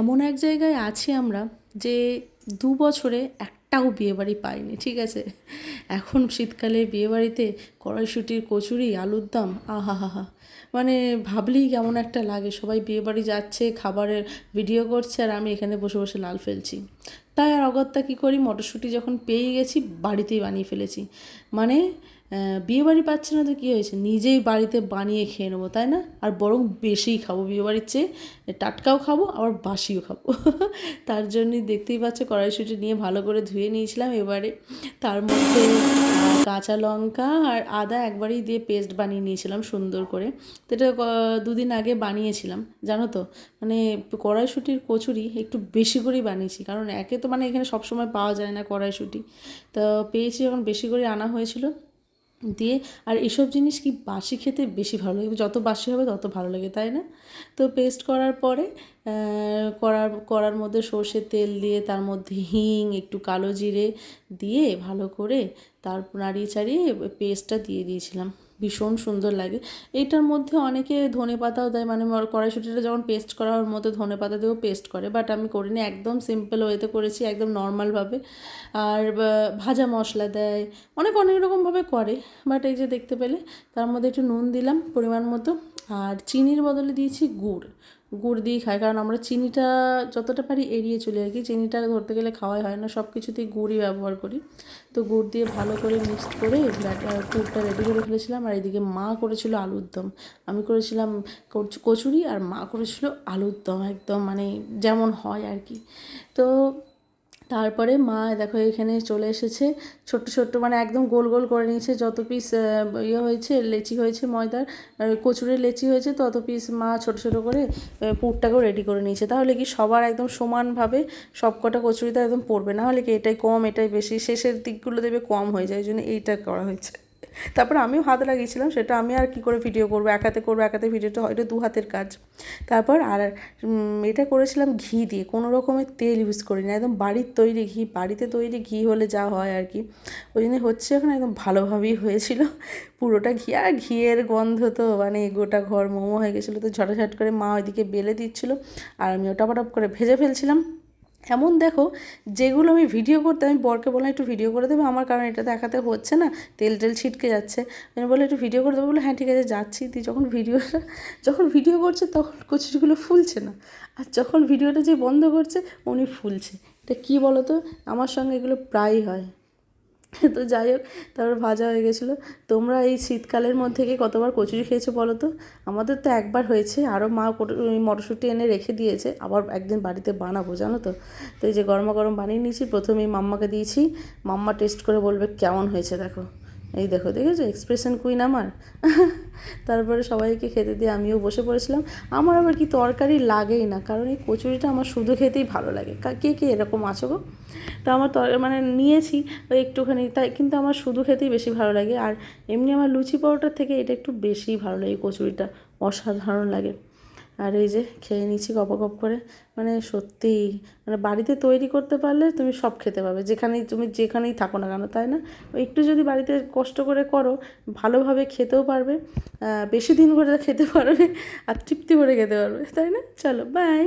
এমন এক জায়গায় আছি আমরা যে দু বছরে একটাও বিয়েবাড়ি পাইনি, ঠিক আছে? এখন শীতকালে বিয়েবাড়িতে কড়াইশুটির কচুরি, আলুর দম আহা মানে ভাবলেই কেমন একটা লাগে, সবাই বিয়েবাড়ি যাচ্ছে, খাবারের ভিডিও করছে, আর আমি এখানে বসে বসে লাল ফেলছি। তাই আর অগত্যা কী করি, মটরশুঁটি যখন পেয়ে গেছি, বাড়িতেই বানিয়ে ফেলেছি। মানে বিয়েবাড়ি পাচ্ছে না তো কী হয়েছে? নিজেই বাড়িতে বানিয়ে খেয়ে নেব, তাই না? আর বরং বেশিই খাব। বিয়েবাড়ির চেয়ে টাটকাও খাব, আবার বাসিও খাব। তার জন্যই দেখতেই পাচ্ছ, কড়াইশুঁটি নিয়ে ভালো করে ধুয়ে নিয়েছিলাম এবারে। তার মধ্যে কাঁচা লঙ্কা আর আদা একবারেই দিয়ে পেস্ট বানিয়ে নিয়েছিলাম সুন্দর করে। তো এটা দুদিন আগে বানিয়েছিলাম, জানো তো? মানে কড়াইশুঁটির কচুরি একটু বেশি করেই বানিয়েছি, কারণ একে তো মানে এখানে সবসময় পাওয়া যায় না কড়াইশুঁটি। তো পেয়েছি যখন বেশি করে আনা হয়েছিল। দিয়ে, আর এসব জিনিস কি বাসি খেতে বেশি ভালো লাগে? যত বাসি হবে তত ভালো লাগে, তাই না? তো পেস্ট করার পরে করার করার মধ্যে সর্ষের তেল দিয়ে, তার মধ্যে হিং, একটু কালো জিরে দিয়ে ভালো করে তারপর নাড়িয়ে চাড়িয়ে পেস্টটা দিয়ে দিয়েছিলাম। ভীষণ সুন্দর লাগে। এইটার মধ্যে অনেকে ধনে পাতাও দেয় মানে কড়াইশুটিটা যখন পেস্ট করা হয় মধ্যে ধনে পাতা দিয়েও পেস্ট করে বাট আমি করিনি, একদম সিম্পল ওয়েতে করেছি, একদম নর্মালভাবে আর ভাজা মশলা দেয়, অনেক অনেক রকমভাবে করে বাট এই যে দেখতে পেলে, তার মধ্যে একটু নুন দিলাম পরিমাণ মতো, আর চিনির বদলে দিয়েছি গুড়। গুড় দিয়েই খাই, কারণ আমরা চিনিটা যতটা পারি এড়িয়ে চলি আর কি। চিনিটা ধরতে গেলে খাওয়াই হয় না সব কিছুতেই গুড়ই ব্যবহার করি। তো গুড় দিয়ে ভালো করে মিক্সড করে পুরটা রেডি করে ফেলেছিলাম আর এদিকে মা করেছিল আলুর দম। আমি করেছিলাম কচ- কচুরি আর মা করেছিল আলুর দম, একদম মানে যেমন হয় আর কি। তো তারপরে মা দেখো এখানে চলে এসেছে। ছোট্ট ছোট্ট মানে একদম গোল গোল করে নিয়েছে। যত পিস ইয়ে হয়েছে, লেচি হয়েছে, ময়দার কচুরের লেচি হয়েছে, তত পিস মা ছোট ছোট করে পুরটাকেও রেডি করে নিয়েছে। তাহলে কি সবার একদম সমানভাবে সব কটা কচুরিতে একদম পড়বে? না হলে কি এটাই কম, এটাই বেশি? শেষের দিকগুলো দেবে কম হয়ে যায়। এই জন্য এইটা করা হয়েছে। তারপর আমিও হাত লাগিয়েছিলাম, সেটা আমি আর কি করে ভিডিও করব? এক হাতে করব, এক হাতে ভিডিওটা হয়তো দু হাতের কাজ। তারপর আর এটা করেছিলাম ঘি দিয়ে, কোনো রকমের তেল ইউজ করি না একদম বাড়ির তৈরি ঘি, বাড়িতে তৈরি ঘি হলে যা হয় আর কি। ওই জন্য হচ্ছে এখন একদম ভালোভাবেই হয়েছিল পুরোটা ঘি। আর ঘিয়ের গন্ধ তো মানে গোটা ঘর মোমো হয়ে গেছিল, তো ঝটাঝট করে মা ওইদিকে বেলে দিচ্ছিল, আর আমি ওটা করে ভেজে ফেলছিলাম। এমন দেখো, যেগুলো আমি ভিডিও করতে, আমি বরকে বললাম, একটু ভিডিও করে দেবে আমার, কারণ এটা দেখাতে হচ্ছে না। তেল টেল ছিটকে যাচ্ছে। আমি বলে একটু ভিডিও করে দেবো? বলে হ্যাঁ ঠিক আছে, যাচ্ছি। তুই যখন ভিডিওটা যখন ভিডিও করছে, তখন কচুরিগুলো ফুলছে না। আর যখন ভিডিওটা যে বন্ধ করছে, উনি ফুলছে। এটা কী বলো তো আমার সঙ্গে এগুলো প্রায়ই হয়। তো যাই হোক, তারপর ভাজা হয়ে গেছিল। তোমরা এই শীতকালের মধ্যে কি কতবার কচুরি খেয়েছো বলো তো? আমাদের তো একবার হয়েছে আরও মা মটরশুঁটি এনে রেখে দিয়েছে, আবার একদিন বাড়িতে বানাবো, জানো তো? তো এই যে গরমা গরম বানিয়ে নিয়েছি, প্রথমেই মাম্মাকে দিয়েছি, মাম্মা টেস্ট করে বলবে কেমন হয়েছে, দেখো। এই দেখো, দেখেছ? এক্সপ্রেশন কুইন আমার। তারপরে সবাইকে খেতে দিয়ে আমিও বসে পড়েছিলাম। আমার আবার কি তরকারি লাগেই না, কারণ এই কচুরিটা আমার শুধু খেতেই ভালো লাগে। কা- কে এরকম আছো গো? তো আমার তর মানে নিয়েছি ওই একটুখানি, তাই কিন্তু আমার শুধু খেতেই বেশি ভালো লাগে। আর এমনি আমার লুচি পরোটার থেকে এটা একটু বেশিই ভালো লাগে কচুরিটা। অসাধারণ লাগে। আর এই যে খেয়ে নিচ্ছি গপ গপ করে। মানে সত্যি মানে বাড়িতে তৈরি করতে পারলে তুমি সব খেতে পাবে। যেখানেই, তুমি যেখানেই থাকো না কেন, তাই না? একটু যদি বাড়িতে কষ্ট করে করো, ভালোভাবে খেতেও পারবে বেশি দিন করে খেতে পারবে, আর তৃপ্তি করে খেতে পারবে, তাই না? চলো বাই